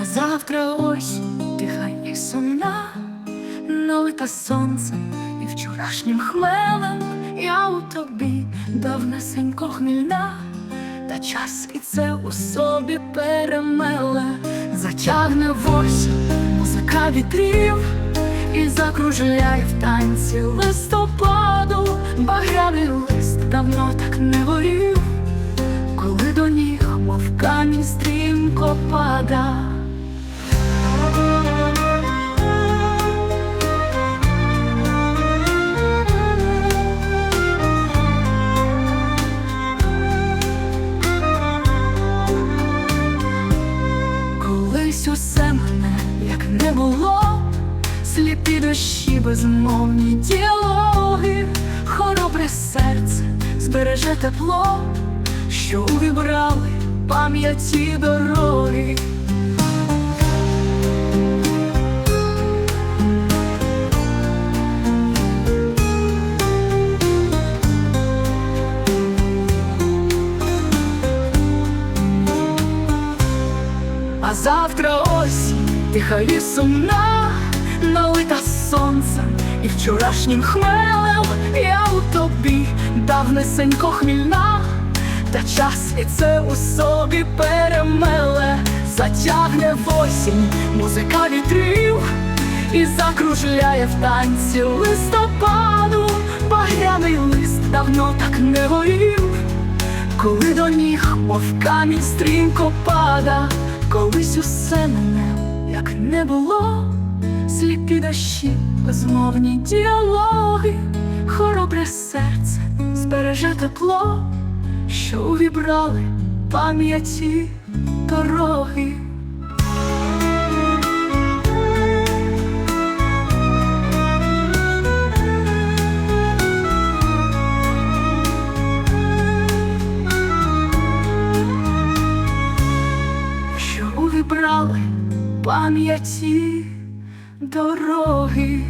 А завтра ось тиха і сумна, налита сонцем і вчорашнім хмелем. Я у тобі давнесенько хмільна, та час і це у собі перемеле, затягне в осінь музика вітрів і закружляє в танці листопаду, багряний лист давно так не горів, коли до ніг, мов камінь стрімко пада. Було, сліпі дощі, безмовні діалоги, хоробре серце збереже тепло, що увібрали пам'яті дороги. А завтра і сумна, налита сонцем і вчорашнім хмелем. Я у тобі давнесенько хмільна, та час і це у собі перемеле, затягне в осінь музика вітрів і закружляє в танці листопаду, багряний лист давно так не горів. Коли до ніг, мов камінь стрімко пада, колись усе мене, як не було, сліпі дощі, безмовні діалоги, хоробре серце збереже тепло, що увібрали пам'яті дороги. що увібрали пам'яті дороги.